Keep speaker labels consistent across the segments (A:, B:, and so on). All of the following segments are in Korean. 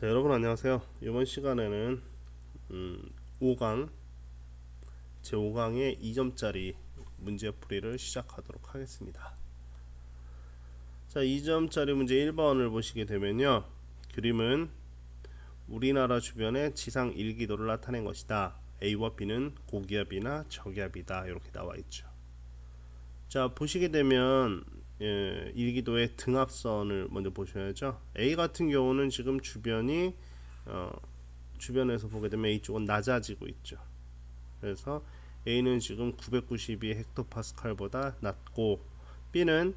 A: 자 여러분 안녕하세요. 이번 시간에는 음, 5강 제 5강의 2점짜리 문제 풀이를 시작하도록 하겠습니다. 자 2점짜리 문제 1번을 보시게 되면요. 그림은 우리나라 주변의 지상 일기도를 나타낸 것이다. A와 B는 고기압이나 저기압이다. 이렇게 나와 있죠. 자 보시게 되면 예, 일기도의 등압선을 먼저 보셔야죠. A 같은 경우는 지금 주변이 어, 주변에서 보게 되면 A 쪽은 낮아지고 있죠. 그래서 A는 지금 992 헥토파스칼보다 낮고 B는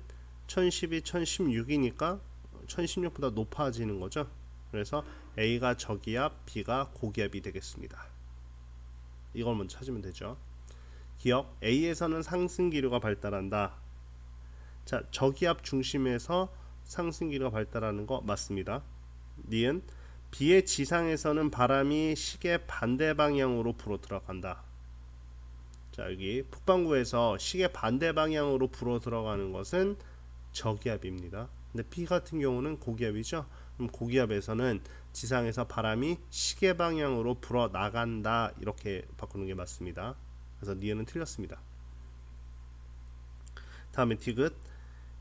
A: 1012, 1016이니까 1016보다 높아지는 거죠. 그래서 A가 저기압, B가 고기압이 되겠습니다. 이걸 먼저 찾으면 되죠. 기억 A에서는 상승 기류가 발달한다. 자, 저기압 중심에서 상승 기류가 발달하는 거 맞습니다. 니은 B의 지상에서는 바람이 시계 반대 방향으로 불어 들어간다. 자, 여기 북반구에서 시계 반대 방향으로 불어 들어가는 것은 저기압입니다. 근데 B 같은 경우는 고기압이죠. 그럼 고기압에서는 지상에서 바람이 시계 방향으로 불어 나간다. 이렇게 바꾸는 게 맞습니다. 그래서 니은은 틀렸습니다. 다음에 디귿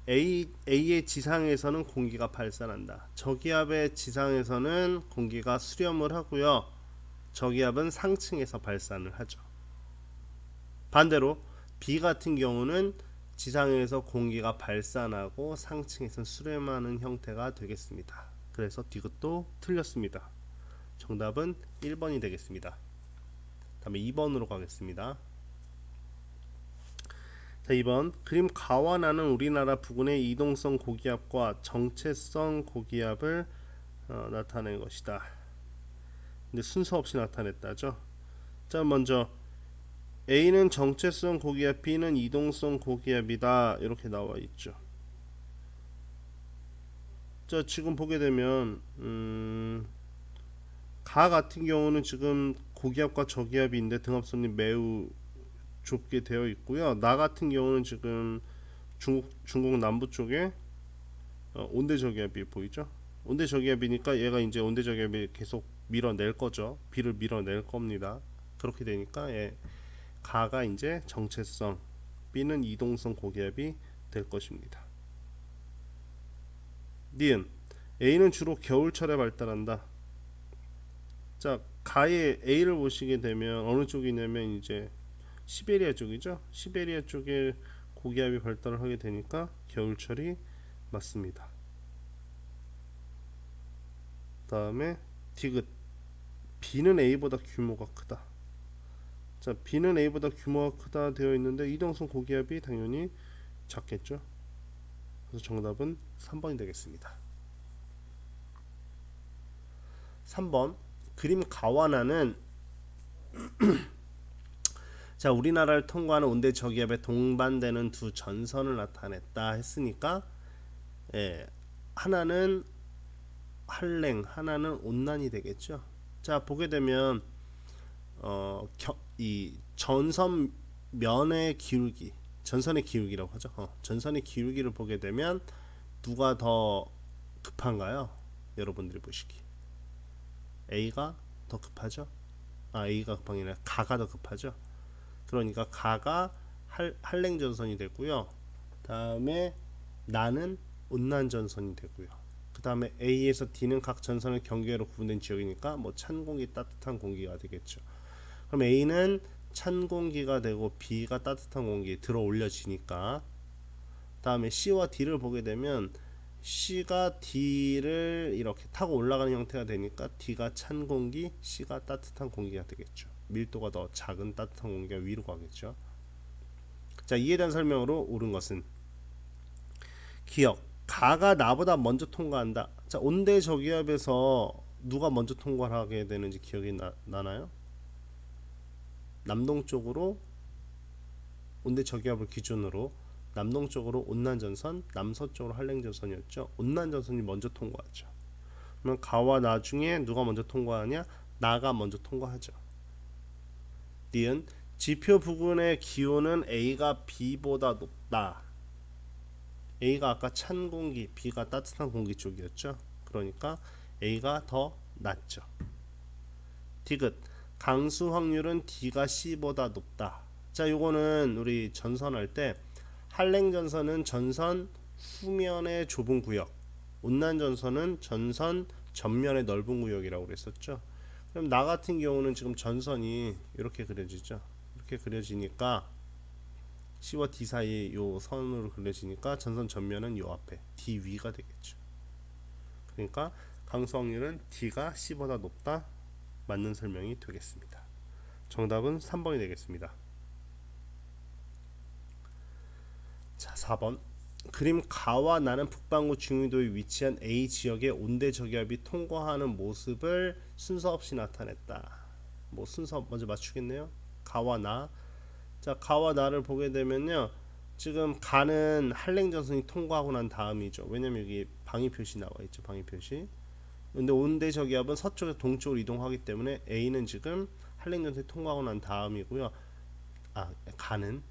A: A, A의 지상에서는 공기가 발산한다. 저기압의 지상에서는 공기가 수렴을 하고요. 저기압은 상층에서 발산을 하죠. 반대로 B 같은 경우는 지상에서 공기가 발산하고 상층에서 수렴하는 형태가 되겠습니다. 그래서 디귿도 틀렸습니다. 정답은 1번이 되겠습니다. 다음에 2번으로 가겠습니다. 자, 2번 그림 가와나는 우리나라 부근의 이동성 고기압과 정체성 고기압을 어, 나타낸 것이다. 근데 순서 없이 나타냈다죠. 자, 먼저 A는 정체성 고기압, B는 이동성 고기압이다. 이렇게 나와 있죠. 자, 지금 보게 되면 음, 가 같은 경우는 지금 고기압과 저기압인데 등압선이 매우 좁게 되어 있고요. 나 같은 경우는 지금 중국 중국 남부 쪽에 어, 온대 저기압이 보이죠? 온대 저기압이니까 얘가 이제 온대 저기압이 계속 밀어낼 거죠. 비를 밀어낼 겁니다. 그렇게 되니까 예, 가가 이제 정체성, B는 이동성 고기압이 될 것입니다. 니은 A는 주로 겨울철에 발달한다. 자, 가의 A를 보시게 되면 어느 쪽이냐면 이제 시베리아 쪽이죠. 시베리아 쪽에 고기압이 발달을 하게 되니까 겨울철이 맞습니다. 다음에 디귿 B는 A보다 규모가 크다. 자, B는 A보다 규모가 크다 되어 있는데 이동성 고기압이 당연히 작겠죠. 그래서 정답은 3번이 되겠습니다. 3번 그림 가와나는 자 우리나라를 통과하는 온대 저기압에 동반되는 두 전선을 나타냈다 했으니까 예, 하나는 한랭 하나는 온난이 되겠죠? 자 보게 되면 어, 겨, 이 전선 면의 기울기 전선의 기울기라고 하죠. 어, 전선의 기울기를 보게 되면 누가 더 급한가요? 여러분들이 보시기. A가 더 급하죠? 아 A가 급한 게 아니라 가가 더 급하죠 그러니까 가가 할, 한랭 전선이 되고요. 다음에 나는 온난 전선이 되고요. 그 다음에 A에서 D는 각 전선을 경계로 구분된 지역이니까 뭐 찬 공기, 따뜻한 공기가 되겠죠. 그럼 A는 찬 공기가 되고 B가 따뜻한 공기 들어 올려지니까 다음에 C와 D를 보게 되면 C가 D를 이렇게 타고 올라가는 형태가 되니까 D가 찬 공기, C가 따뜻한 공기가 되겠죠. 밀도가 더 작은 따뜻한 공기가 위로 가겠죠. 자, 이에 대한 설명으로 옳은 것은 기억. 가가 나보다 먼저 통과한다. 자, 온대 저기압에서 누가 먼저 통과를 하게 되는지 기억이 나, 나나요? 남동쪽으로 온대 저기압을 기준으로 남동쪽으로 온난전선, 남서쪽으로 한랭전선이었죠. 온난전선이 먼저 통과하죠. 그러면 가와 나중에 누가 먼저 통과하냐? 나가 먼저 통과하죠. 니은 지표 부근의 기온은 A가 B보다 높다. A가 아까 찬 공기, B가 따뜻한 공기 쪽이었죠. 그러니까 A가 더 낮죠. 디귿 강수 확률은 D가 C보다 높다. 자, 요거는 우리 전선할 때 한랭 전선은 전선 후면의 좁은 구역, 온난 전선은 전선 전면의 넓은 구역이라고 그랬었죠. 그럼 나 같은 경우는 지금 전선이 이렇게 그려지죠. 이렇게 그려지니까 C와 D 사이 요 선으로 그려지니까 전선 전면은 요 앞에 D 위가 되겠죠. 그러니까 강수 확률은 D가 C보다 높다. 맞는 설명이 되겠습니다. 정답은 3번이 되겠습니다. 자, 4번. 그림 가와 나는 북반구 중위도에 위치한 A 지역의 온대 저기압이 통과하는 모습을 순서 없이 나타냈다. 뭐 순서 먼저 맞추겠네요. 가와 나. 자, 가와 나를 보게 되면요. 지금 가는 한랭전선이 통과하고 난 다음이죠. 왜냐면 여기 방위 표시 나와 있죠. 방위 표시. 근데 온대 저기압은 서쪽에서 동쪽으로 이동하기 때문에 A는 지금 한랭전선이 통과하고 난 다음이고요. 아, 가는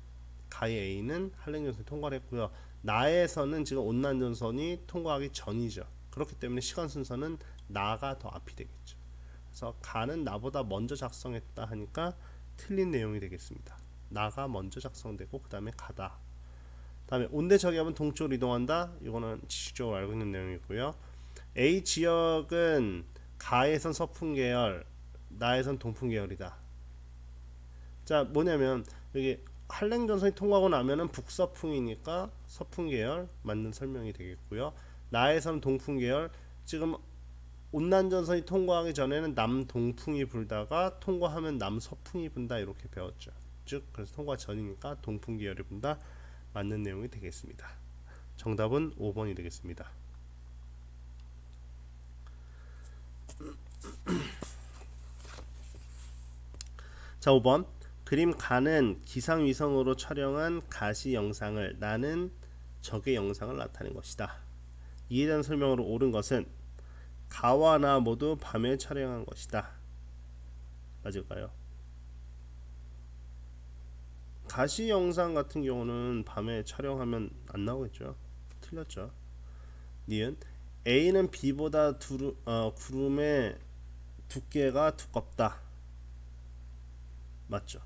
A: 가의 A는 한랭전선이 통과를 했고요. 나에서는 지금 온난 전선이 통과하기 전이죠. 그렇기 때문에 시간 순서는 나가 더 앞이 되겠죠. 그래서 가는 나보다 먼저 작성했다 하니까 틀린 내용이 되겠습니다. 나가 먼저 작성되고 그 다음에 가다. 다음에 온대 저기압은 동쪽으로 이동한다. 이거는 지식적으로 알고 있는 내용이고요. A 지역은 가에선 서풍 계열, 나에선 동풍 계열이다. 자 뭐냐면 여기 한랭 전선이 통과하고 나면은 북서풍이니까 서풍 계열 맞는 설명이 되겠고요. 나에선 동풍 계열 지금 온난 전선이 통과하기 전에는 남동풍이 불다가 통과하면 남서풍이 분다 이렇게 배웠죠. 즉 그래서 통과 전이니까 동풍 계열이 분다 맞는 내용이 되겠습니다. 정답은 5번이 되겠습니다. 자 5번 그림 가는 기상위성으로 촬영한 가시 영상을 나는 적의 영상을 나타낸 것이다. 이에 대한 설명으로 옳은 것은 가와 나 모두 밤에 촬영한 것이다. 맞을까요? 가시 영상 같은 경우는 밤에 촬영하면 안 나오겠죠. 틀렸죠. 니은 A는 B보다 두루, 어, 구름의 두께가 두껍다. 맞죠?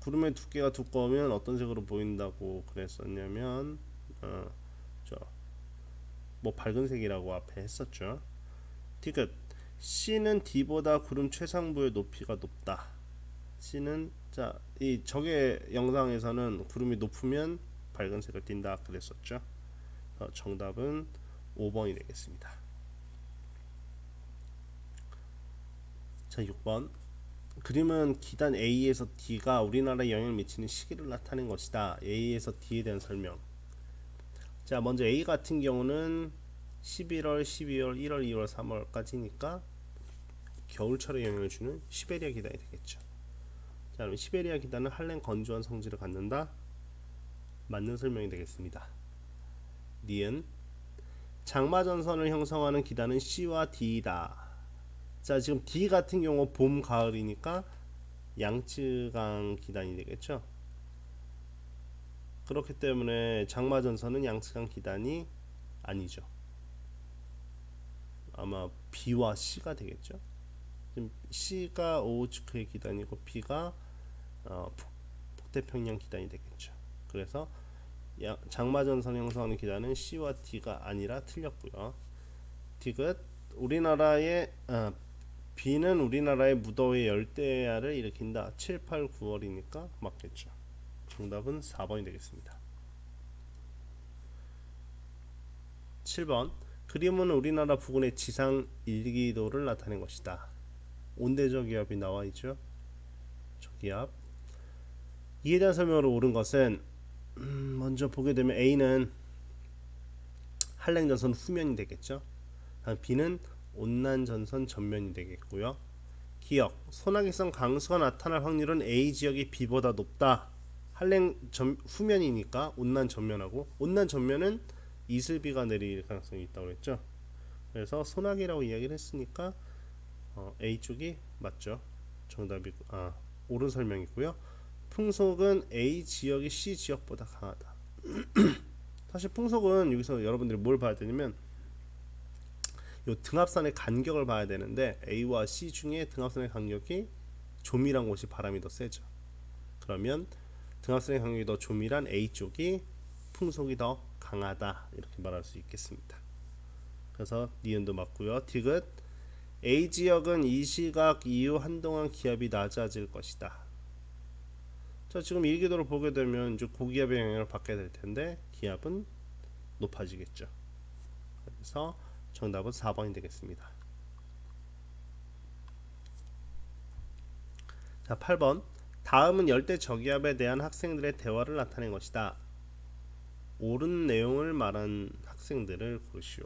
A: 구름의 두께가 두꺼우면 어떤 색으로 보인다고 그랬었냐면 어, 저뭐 밝은 색이라고 앞에 했었죠. 디귿 C는 D보다 구름 최상부의 높이가 높다. C는 자 이 적의 영상에서는 구름이 높으면 밝은 색을 띈다 그랬었죠. 어, 정답은 5번이 되겠습니다. 자 6번 그림은 기단 A에서 D가 우리나라에 영향을 미치는 시기를 나타낸 것이다. A에서 D에 대한 설명. 자, 먼저 A 같은 경우는 11월, 12월, 1월, 2월, 3월까지니까 겨울철에 영향을 주는 시베리아 기단이 되겠죠. 자, 그럼 시베리아 기단은 한랭 건조한 성질을 갖는다. 맞는 설명이 되겠습니다. 니은 장마전선을 형성하는 기단은 C와 D이다. 자 지금 D 같은 경우 봄 가을이니까 양쯔강 기단이 되겠죠. 그렇기 때문에 장마전선은 양쯔강 기단이 아니죠. 아마 B와 C가 되겠죠. 지금 C가 오우츠크의 기단이고 B가 어, 북태평양 기단이 되겠죠. 그래서 장마전선 형성하는 기단은 C와 D가 아니라 틀렸고요. 디귿 우리나라의 어, 비는 우리나라의 무더위 열대야를 일으킨다. 7, 8, 9월이니까 맞겠죠. 정답은 4번이 되겠습니다. 7번 그림은 우리나라 부근의 지상 일기도를 나타낸 것이다. 온대저기압이 나와 있죠. 저기압. 이에 대한 설명으로 옳은 것은 음, 먼저 보게 되면 A는 한랭전선 후면이 되겠죠. B는 온난 전선 전면이 되겠고요. 기억 소나기성 강수가 나타날 확률은 A 지역이 B보다 높다. 한랭 전, 후면이니까 온난 전면하고 온난 전면은 이슬비가 내릴 가능성이 있다고 했죠. 그래서 소나기라고 이야기를 했으니까 어, A 쪽이 맞죠. 정답이 아 옳은 설명이고요. 풍속은 A 지역이 C 지역보다 강하다. 사실 풍속은 여기서 여러분들이 뭘 봐야 되냐면 요 등압선의 간격을 봐야 되는데 A와 C 중에 등압선의 간격이 조밀한 곳이 바람이 더 세죠. 그러면 등압선의 간격이 더 조밀한 A 쪽이 풍속이 더 강하다 이렇게 말할 수 있겠습니다. 그래서 니은도 맞고요. 디귿 A 지역은 이 시각 이후 한동안 기압이 낮아질 것이다. 자 지금 일기도를 보게 되면 이제 고기압의 영향을 받게 될 텐데 기압은 높아지겠죠. 그래서 정답은 4번이 되겠습니다. 자 8번 다음은 열대 저기압에 대한 학생들의 대화를 나타낸 것이다. 옳은 내용을 말한 학생들을 고르시오.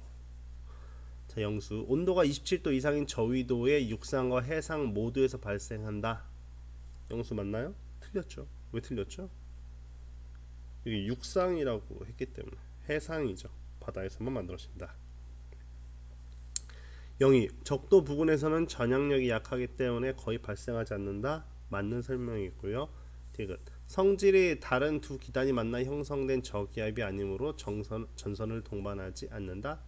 A: 자, 영수. 온도가 27도 이상인 저위도의 육상과 해상 모두에서 발생한다. 영수 맞나요? 틀렸죠. 왜 틀렸죠? 이게 육상이라고 했기 때문에 해상이죠. 바다에서만 만들어진다. 영이 적도 부근에서는 전향력이 약하기 때문에 거의 발생하지 않는다. 맞는 설명이 있고요. 디귿 성질이 다른 두 기단이 만나 형성된 저기압이 아니므로 정선, 전선을 동반하지 않는다.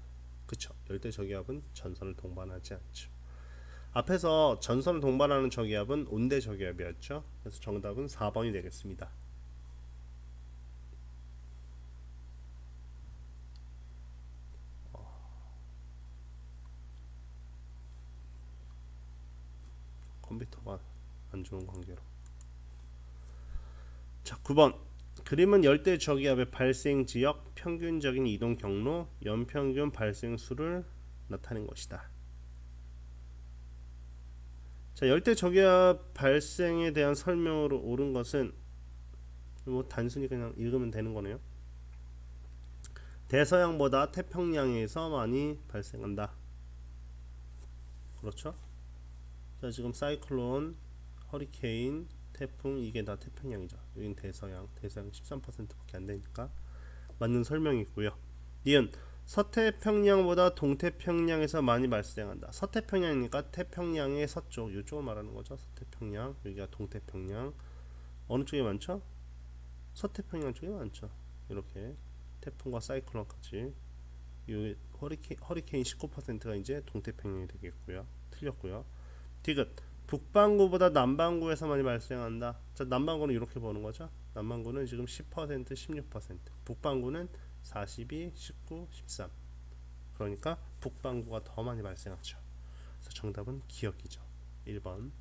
A: 그쵸. 열대 저기압은 전선을 동반하지 않죠. 앞에서 전선을 동반하는 저기압은 온대 저기압이었죠. 그래서 정답은 4번이 되겠습니다. 컴퓨터가 안 좋은 관계로. 자, 9번. 그림은 열대 저기압의 발생 지역, 평균적인 이동 경로, 연평균 발생 수를 나타낸 것이다. 자, 열대 저기압 발생에 대한 설명으로 옳은 것은 뭐 단순히 그냥 읽으면 되는 거네요. 대서양보다 태평양에서 많이 발생한다. 그렇죠? 자, 지금 사이클론, 허리케인, 태풍 이게 다 태평양이죠. 여긴 대서양, 대서양 13%밖에 안 되니까 맞는 설명이고요. 니은 서태평양보다 동태평양에서 많이 발생한다. 서태평양이니까 태평양의 서쪽, 이쪽을 말하는 거죠. 서태평양, 여기가 동태평양. 어느 쪽에 많죠? 서태평양 쪽에 많죠. 이렇게 태풍과 사이클론까지. 이 허리케인, 허리케인 19%가 이제 동태평양이 되겠고요. 틀렸고요. 디귿 북반구보다 남반구에서 많이 발생한다. 자, 남반구는 이렇게 보는 거죠. 남반구는 지금 10%, 16%. 북반구는 42, 19, 13. 그러니까 북반구가 더 많이 발생하죠. 그래서 정답은 기억이죠. 1번.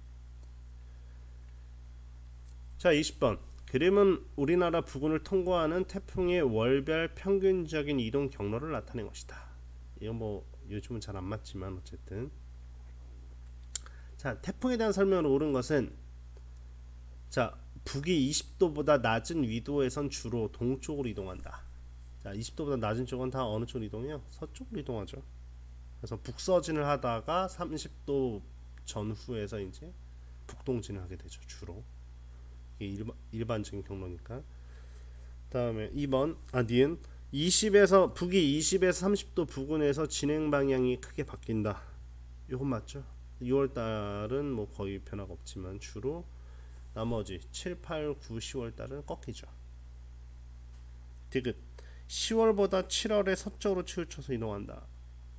A: 자, 20번. 그림은 우리나라 부근을 통과하는 태풍의 월별 평균적인 이동 경로를 나타낸 것이다. 이거 뭐 요즘은 잘 안 맞지만 어쨌든 자, 태풍에 대한 설명을 옳은 것은 자, 북이 20도보다 낮은 위도에선 주로 동쪽으로 이동한다. 자, 20도보다 낮은 쪽은 다 어느 쪽으로 이동해요? 서쪽으로 이동하죠. 그래서 북서진을 하다가 30도 전후에서 이제 북동진을 하게 되죠. 주로. 이게 일반, 일반적인 경로니까. 다음에 2번 아 니은 20에서 북이 20에서 30도 부근에서 진행 방향이 크게 바뀐다. 이건 맞죠? 6월 달은 뭐 거의 변화가 없지만 주로 나머지 7, 8, 9, 10월 달은 꺾이죠. 디귿 10월보다 7월에 서쪽으로 치우쳐서 이동한다.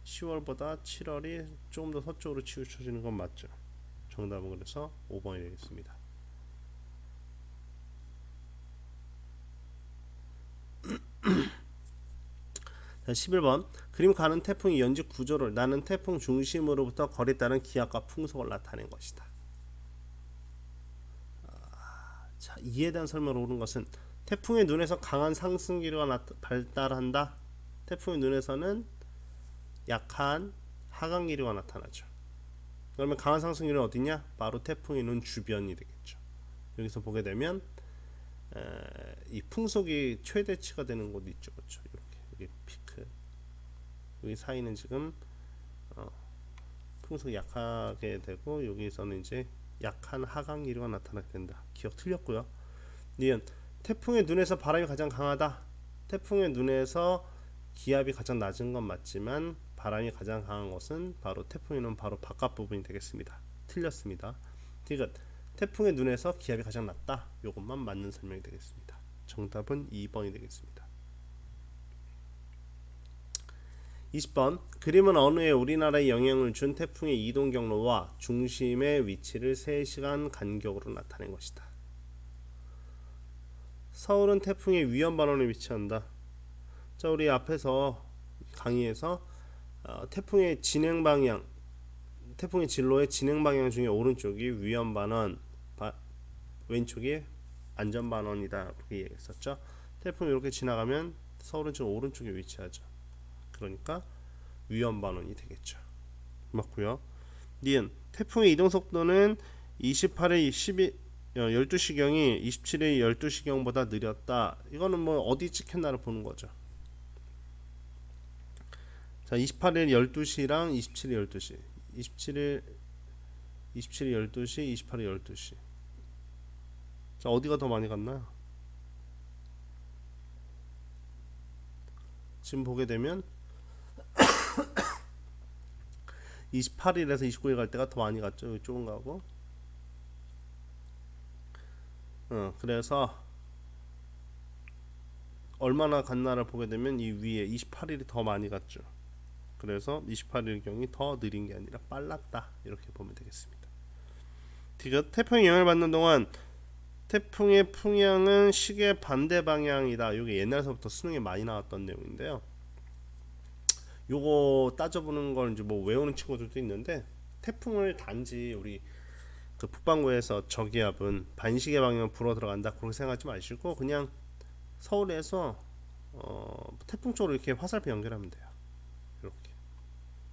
A: 10월보다 7월이 조금 더 서쪽으로 치우쳐지는 건 맞죠. 정답은 그래서 5번이 되겠습니다. 자, 11번 그림 가는 태풍의 연직 구조를 나는 태풍 중심으로부터 거리에 따른 기압과 풍속을 나타낸 것이다. 아, 자, 이에 대한 설명을 오른 것은 태풍의 눈에서 강한 상승 기류가 나타, 발달한다. 태풍의 눈에서는 약한 하강 기류가 나타나죠. 그러면 강한 상승 기류는 어디냐? 바로 태풍의 눈 주변이 되겠죠. 여기서 보게 되면 에, 이 풍속이 최대치가 되는 곳이 있죠. 그렇죠? 이렇게 여기 사이는 지금 어, 풍속이 약하게 되고 여기서는 이제 약한 하강 기류가 나타나게 된다. 기억 틀렸고요. 니은 태풍의 눈에서 바람이 가장 강하다. 태풍의 눈에서 기압이 가장 낮은 건 맞지만 바람이 가장 강한 것은 바로 태풍의 눈 바로 바깥 부분이 되겠습니다. 틀렸습니다. 디귿 태풍의 눈에서 기압이 가장 낮다. 이것만 맞는 설명이 되겠습니다. 정답은 2번이 되겠습니다. 20번 그림은 어느 해 우리나라에 영향을 준 태풍의 이동 경로와 중심의 위치를 3시간 간격으로 나타낸 것이다. 서울은 태풍의 위험 반원에 위치한다. 자, 우리 앞에서 강의에서 어, 태풍의 진행 방향, 태풍의 진로의 진행 방향 중에 오른쪽이 위험 반원, 바, 왼쪽이 안전 반원이다. 그렇게 얘기했었죠. 태풍이 이렇게 지나가면 서울은 지금 오른쪽에 위치하죠. 그러니까 위험 반원이 되겠죠. 맞고요. 니은 태풍의 이동 속도는 28일 12 12시경이 27일 12시경보다 느렸다. 이거는 뭐 어디 찍혔나를 보는 거죠. 자, 28일 12시랑 27일 12시. 27일 27일 12시, 28일 12시. 자, 어디가 더 많이 갔나요? 지금 보게 되면 28일에서 29일 갈 때가 더 많이 갔죠. 이쪽은 가고. 어, 그래서 얼마나 갔나를 보게 되면 이 위에 28일이 더 많이 갔죠. 그래서 28일 경이 더 느린 게 아니라 빨랐다. 이렇게 보면 되겠습니다. 디귿 태풍의 영향을 받는 동안 태풍의 풍향은 시계 반대 방향이다. 이게 옛날서부터 수능에 많이 나왔던 내용인데요. 요거 따져보는 걸 이제 뭐 외우는 친구들도 있는데 태풍을 단지 우리 그 북반구에서 저기압은 반시계 방향 불어 들어간다 그렇게 생각하지 마시고 그냥 서울에서 어, 태풍 쪽으로 이렇게 화살표 연결하면 돼요. 이렇게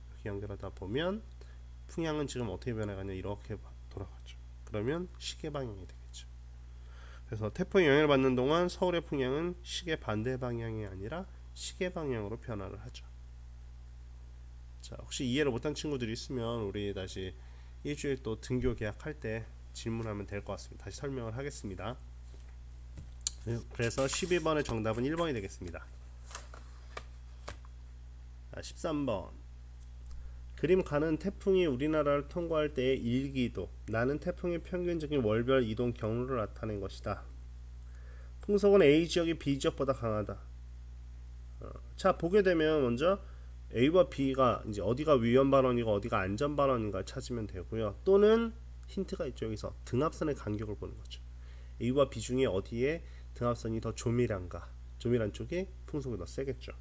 A: 이렇게 연결하다 보면 풍향은 지금 어떻게 변해가냐 이렇게 돌아가죠. 그러면 시계 방향이 되겠죠. 그래서 태풍의 영향을 받는 동안 서울의 풍향은 시계 반대 방향이 아니라 시계 방향으로 변화를 하죠. 자, 혹시 이해를 못한 친구들이 있으면 우리 다시 일주일 또 등교 계약할 때 질문하면 될 것 같습니다. 다시 설명을 하겠습니다. 그래서 12번의 정답은 1번이 되겠습니다. 자, 13번. 그림 가는 태풍이 우리나라를 통과할 때의 일기도 나는 태풍의 평균적인 월별 이동 경로를 나타낸 것이다. 풍속은 A 지역이 B 지역보다 강하다. 어, 자 보게 되면 먼저 A와 B가 이제 어디가 위험 발언이고 어디가 안전 발언인가 찾으면 되고요. 또는 힌트가 있죠. 여기서 등압선의 간격을 보는 거죠. A와 B 중에 어디에 등압선이 더 조밀한가? 조밀한 쪽이 풍속이 더 세겠죠.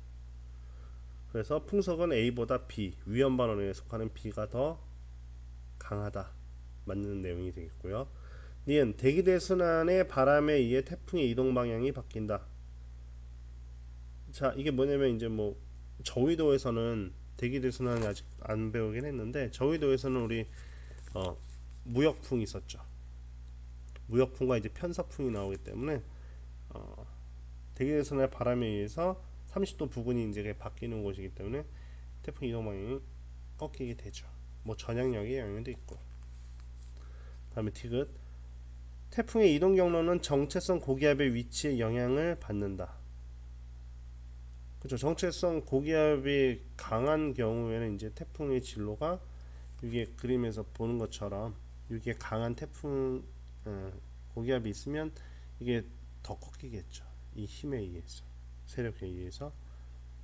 A: 그래서 풍속은 A보다 B, 위험 발언에 속하는 B가 더 강하다. 맞는 내용이 되겠고요. 니은 대기대 순환의 바람에 의해 태풍의 이동 방향이 바뀐다. 자, 이게 뭐냐면 이제 뭐 저위도에서는 대기대 순환이 아직 안 배우긴 했는데 저위도에서는 우리 어, 무역풍이 있었죠. 무역풍과 이제 편서풍이 나오기 때문에 어, 대기대 순환의 바람에 의해서 30도 부근이 이제 바뀌는 곳이기 때문에 태풍 이동 방향이 꺾이게 되죠. 뭐 전향력의 영향도 있고. 다음에 티귿 태풍의 이동 경로는 정체성 고기압의 위치에 영향을 받는다. 그렇죠. 정체성 고기압이 강한 경우에는 이제 태풍의 진로가 이게 그림에서 보는 것처럼 이게 강한 태풍 어, 고기압이 있으면 이게 더 꺾이겠죠. 이 힘에 의해서 세력에 의해서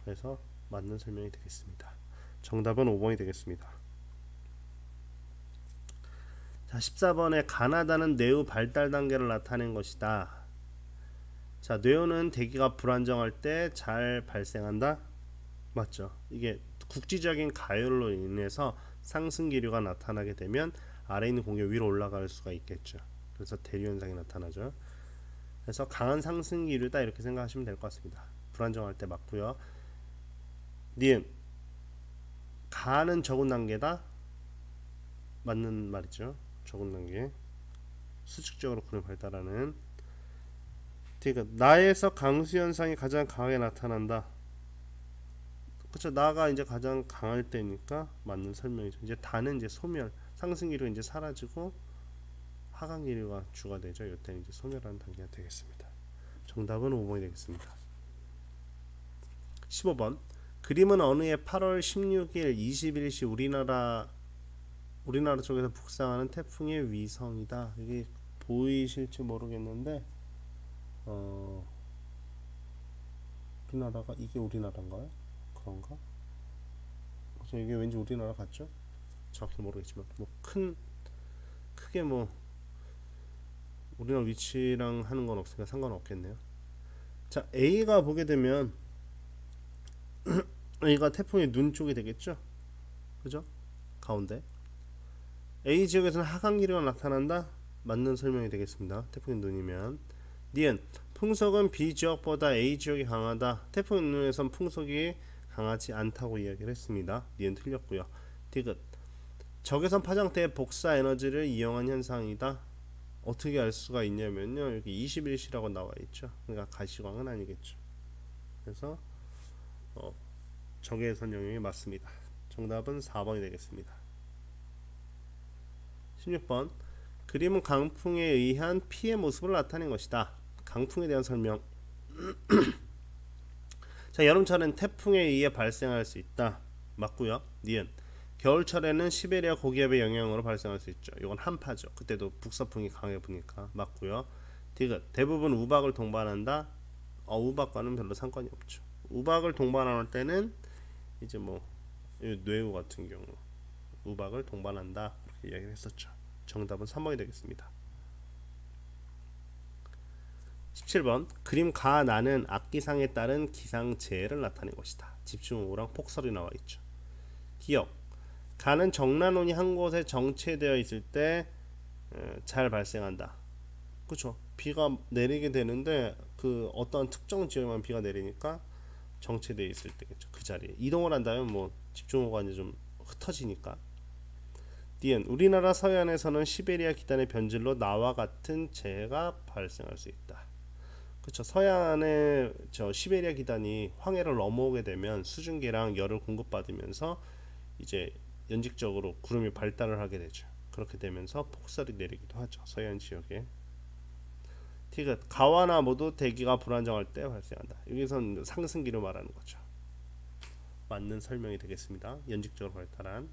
A: 그래서 맞는 설명이 되겠습니다. 정답은 5번이 되겠습니다. 자, 14번에 가나다는 뇌우 발달 단계를 나타낸 것이다. 자, 뇌우는 대기가 불안정할 때 잘 발생한다. 맞죠? 이게 국지적인 가열로 인해서 상승 기류가 나타나게 되면 아래 있는 공기 위로 올라갈 수가 있겠죠. 그래서 대류 현상이 나타나죠. 그래서 강한 상승 기류다 이렇게 생각하시면 될 것 같습니다. 불안정할 때 맞고요. 니은 가는 적은 단계다 맞는 말이죠. 적은 단계 수직적으로 그림 발달하는 그러니까 나에서 강수 현상이 가장 강하게 나타난다. 그렇죠. 나가 이제 가장 강할 때니까 맞는 설명이죠. 이제 다는 이제 소멸 상승 기류 이제 사라지고 하강 기류가 주가 되죠. 이때는 이제 소멸하는 단계가 되겠습니다. 정답은 5번이 되겠습니다. 15번 그림은 어느 해 8월 16일 21시 우리나라 우리나라 쪽에서 북상하는 태풍의 위성이다. 이게 보이실지 모르겠는데 어 우리나라가 이게 우리나라인가요? 그런가? 그래서 이게 왠지 우리나라 같죠? 정확히 모르겠지만 뭐 큰 크게 뭐 우리나라 위치랑 하는 건 없으니까 상관없겠네요. 자 A가 보게 되면 A가 태풍의 눈 쪽이 되겠죠? 그죠? 가운데 A 지역에서는 하강 기류가 나타난다. 맞는 설명이 되겠습니다. 태풍의 눈이면 니은 풍속은 B 지역보다 A 지역이 강하다. 태풍의 눈에선 풍속이 강하지 않다고 이야기를 했습니다. 니은 틀렸고요. 디귿 적외선 파장대의 복사 에너지를 이용한 현상이다. 어떻게 알 수가 있냐면요. 여기 21시라고 나와 있죠. 그러니까 가시광은 아니겠죠. 그래서 어, 적외선 영역이 맞습니다. 정답은 4번이 되겠습니다. 16번 그림은 강풍에 의한 피해 모습을 나타낸 것이다. 강풍에 대한 설명. 자, 여름철엔 태풍에 의해 발생할 수 있다. 맞고요. 니은 겨울철에는 시베리아 고기압의 영향으로 발생할 수 있죠. 이건 한파죠. 그때도 북서풍이 강해 부니까 맞고요. 디귿 대부분 우박을 동반한다. 어, 우박과는 별로 상관이 없죠. 우박을 동반할 때는 이제 뭐 뇌우 같은 경우 우박을 동반한다 그렇게 이야기를 했었죠. 정답은 3번이 되겠습니다. 17번 그림 가 나는 악기상에 따른 기상재해를 나타낸 것이다. 집중호우랑 폭설이 나와 있죠. 기억 가는 정란원이 한 곳에 정체되어 있을 때 잘 발생한다. 그렇죠. 비가 내리게 되는데 그 어떤 특정 지역에만 비가 내리니까 정체되어 있을 때겠죠. 그 자리에 이동을 한다면 뭐 집중호우가 이제 좀 흩어지니까 디엔 우리나라 서해안에서는 시베리아 기단의 변질로 나와 같은 재해가 발생할 수 있다. 그렇죠. 서해안에 저 시베리아 기단이 황해를 넘어오게 되면 수증기랑 열을 공급받으면서 이제 연직적으로 구름이 발달을 하게 되죠. 그렇게 되면서 폭설이 내리기도 하죠. 서해안 지역에. 티귿 가와나 모두 대기가 불안정할 때 발생한다. 여기선 상승기로 말하는 거죠. 맞는 설명이 되겠습니다. 연직적으로 발달한.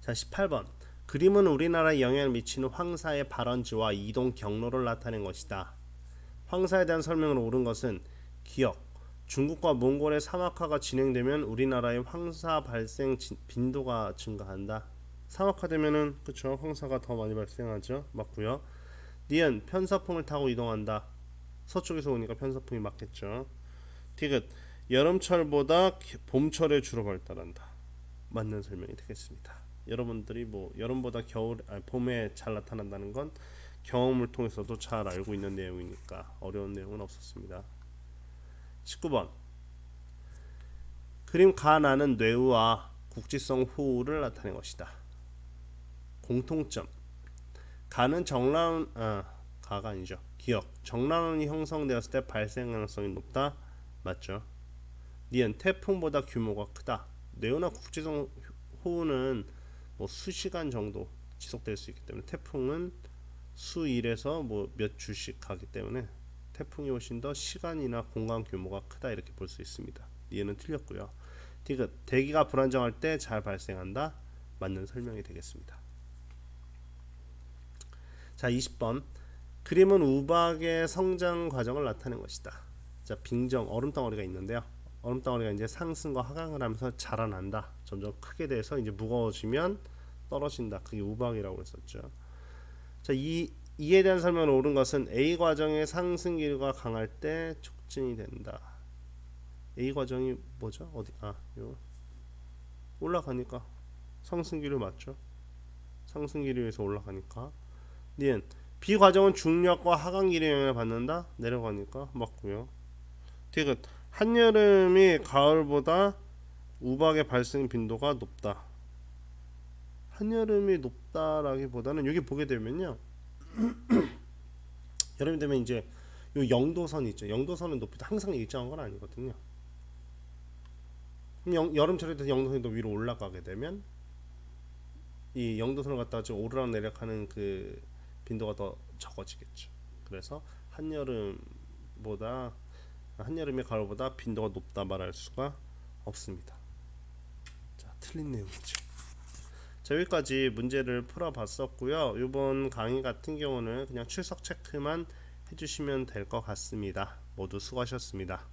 A: 자, 18번. 그림은 우리나라에 영향을 미치는 황사의 발원지와 이동 경로를 나타낸 것이다. 황사에 대한 설명을 옳은 것은 기억. 중국과 몽골의 사막화가 진행되면 우리나라의 황사 발생 진- 빈도가 증가한다. 사막화되면은 그쵸 황사가 더 많이 발생하죠. 맞고요. 니은 편서풍을 타고 이동한다. 서쪽에서 오니까 편서풍이 맞겠죠. 디귿 여름철보다 기- 봄철에 주로 발달한다. 맞는 설명이 되겠습니다. 여러분들이 뭐 여름보다 겨울 아니, 봄에 잘 나타난다는 건 경험을 통해서도 잘 알고 있는 내용이니까 어려운 내용은 없었습니다. 19번 그림 가 나는 뇌우와 국지성 호우를 나타낸 것이다. 공통점 가는 정란 아 가가 아니죠. 기억 정란원이 형성되었을 때 발생 가능성이 높다. 맞죠? 니은 태풍보다 규모가 크다. 뇌우나 국지성 호우는 뭐 수시간 정도 지속될 수 있기 때문에 태풍은 수일에서 뭐 몇 주씩 가기 때문에 태풍이 훨씬 더 시간이나 공간 규모가 크다 이렇게 볼 수 있습니다. 얘는 틀렸고요. 디귿 대기가 불안정할 때 잘 발생한다. 맞는 설명이 되겠습니다. 자, 20번. 그림은 우박의 성장 과정을 나타낸 것이다. 자, 빙정 얼음 덩어리가 있는데요. 얼음 덩어리가 이제 상승과 하강을 하면서 자라난다. 점점 크게 돼서 이제 무거워지면 떨어진다. 그게 우박이라고 했었죠. 자, 이 이에 대한 설명을 옳은 것은 A 과정의 상승 기류가 강할 때 촉진이 된다. A 과정이 뭐죠? 어디? 아, 요 올라가니까 상승 기류 맞죠? 상승 기류에서 올라가니까. 니은 B 과정은 중력과 하강 기류 영향을 받는다. 내려가니까 맞고요. 디귿 한여름이 가을보다 우박의 발생 빈도가 높다. 한여름이 높다라기보다는 여기 보게 되면요. 여름이 되면 이제 요 영도선 있죠. 영도선은 높이도 항상 일정한 건 아니거든요. 그럼 영, 여름철에 돼서 영도선이 더 위로 올라가게 되면 이 영도선을 갖다가 좀 오르락 내리락하는 그 빈도가 더 적어지겠죠. 그래서 한여름보다 한여름이 가을보다 빈도가 높다 말할 수가 없습니다. 자, 틀린 내용이죠. 자, 여기까지 문제를 풀어봤었고요. 이번 강의 같은 경우는 그냥 출석 체크만 해주시면 될 것 같습니다. 모두 수고하셨습니다.